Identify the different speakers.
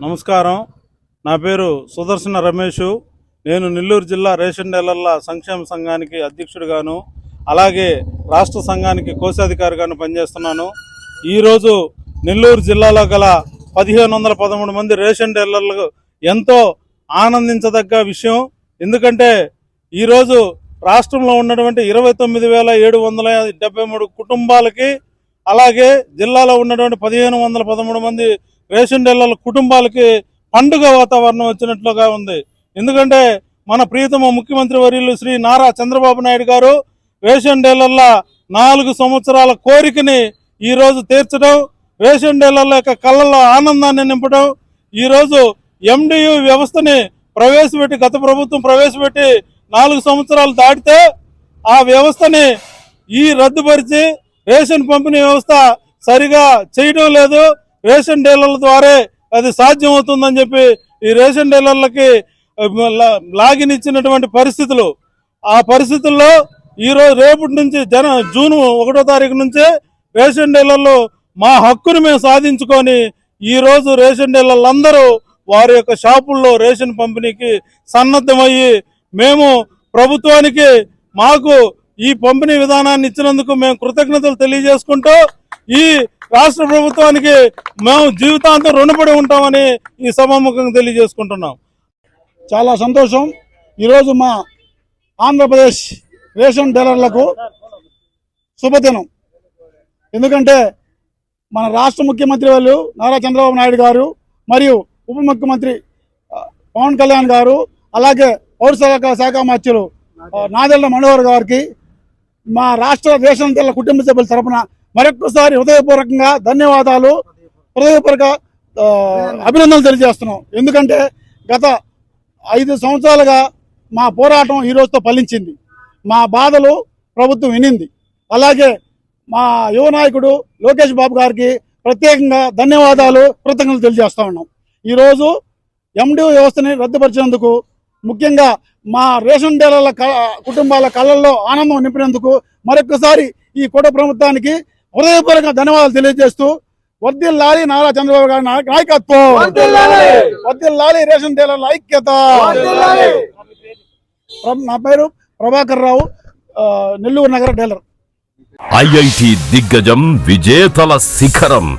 Speaker 1: నమస్కారం. నా పేరు సుదర్శన రమేష్. నేను నెల్లూరు జిల్లా రేషన్ డీలర్ల సంక్షేమ సంఘానికి అధ్యక్షుడిగాను. అలాగే రాష్ట్ర సంఘానికి కోశాధికారిగాను పనిచేస్తున్నాను. ఈరోజు నెల్లూరు జిల్లాలో గల పదిహేను వందల పదమూడు మంది రేషన్ డీలర్లకు ఎంతో ఆనందించదగ్గ విషయం. ఎందుకంటే ఈరోజు రాష్ట్రంలో ఉన్నటువంటి ఇరవై తొమ్మిది వేల ఏడు వందల డెబ్బై మూడు కుటుంబాలకి అలాగే జిల్లాలో ఉన్నటువంటి పదిహేను వందల పదమూడు మంది రేషన్ డీలర్ల కుటుంబాలకి పండుగ వాతావరణం వచ్చినట్లుగా ఉంది. ఎందుకంటే మన ప్రియతమ ముఖ్యమంత్రి వర్యులు శ్రీ నారా చంద్రబాబు నాయుడు గారు రేషన్ డీలర్ల నాలుగు సంవత్సరాల కోరికని ఈరోజు తీర్చడం రేషన్ డీలర్ల యొక్క కళ్ళల్లో ఆనందాన్ని నింపడం ఈరోజు ఎండియు వ్యవస్థని ప్రవేశపెట్టి గత ప్రభుత్వం ప్రవేశపెట్టి నాలుగు సంవత్సరాలు దాటితే ఆ వ్యవస్థని ఈ రద్దుపరిచి రేషన్ పంపిణీ వ్యవస్థ సరిగా చేయడం లేదు. రేషన్ డీలర్ల ద్వారా అది సాధ్యమవుతుందని చెప్పి ఈ రేషన్ డీలర్లకి లాగిన్ ఇచ్చినటువంటి పరిస్థితులు. ఆ పరిస్థితుల్లో ఈరోజు రేపటి నుంచి జన జూన్ ఒకటో తారీఖు నుంచే రేషన్ డీలర్లు మా హక్కును మేము సాధించుకొని ఈరోజు రేషన్ డీలర్లందరూ వారి యొక్క షాపుల్లో రేషన్ పంపిణీకి సన్నద్ధమయ్యి మేము ప్రభుత్వానికి మాకు ఈ పంపిణీ విధానాన్ని ఇచ్చినందుకు మేము కృతజ్ఞతలు తెలియజేసుకుంటూ ఈ రాష్ట్ర ప్రభుత్వానికి మేము జీవితాంతం రుణపడి ఉంటామని ఈ సభాముఖంగా తెలియజేసుకుంటున్నాం.
Speaker 2: చాలా సంతోషం. ఈరోజు మా ఆంధ్రప్రదేశ్ రేషన్ డీలర్లకు శుభదినం. ఎందుకంటే మన రాష్ట్ర ముఖ్యమంత్రి వాళ్ళు నారా చంద్రబాబు నాయుడు గారు మరియు ఉప ముఖ్యమంత్రి పవన్ కళ్యాణ్ గారు అలాగే పౌరశాఖ శాఖ మంత్రులు నాదెళ్ళ మనోహర్ గారికి మా రాష్ట్ర రేషన్ డీలర్ కుటుంబ సభ్యుల తరఫున మరొక్కసారి హృదయపూర్వకంగా ధన్యవాదాలు. హృదయపూర్వక అభినందనలు తెలియజేస్తున్నాం. ఎందుకంటే గత ఐదు సంవత్సరాలుగా మా పోరాటం ఈ రోజుతో ఫలించింది. మా బాధలు ప్రభుత్వం వినింది. అలాగే మా యువ నాయకుడు లోకేష్ బాబు గారికి ప్రత్యేకంగా ధన్యవాదాలు కృతజ్ఞతలు తెలియజేస్తా ఉన్నాం. ఈరోజు ఎండి వ్యవస్థని రద్దుపరిచినందుకు ముఖ్యంగా మా రేషన్ డీలర్ల కుటుంబాల కళల్లో ఆనందం నింపినందుకు మరొకసారి ఈ కుట ప్రభుత్వానికి హృదయపూర్వక ధన్యవాదాలు తెలియజేస్తూ వర్దిల్లాలి నారా చంద్రబాబు గారి నాయ- నాయకత్వం. వర్దిల్లాలి రేషన్ డీలర్ల ఐక్యత. నా పేరు ప్రభాకర్ రావు నెల్లూరు నగర డీలర్.
Speaker 3: ఐఐటి దిగ్గజం విజేతల శిఖరం.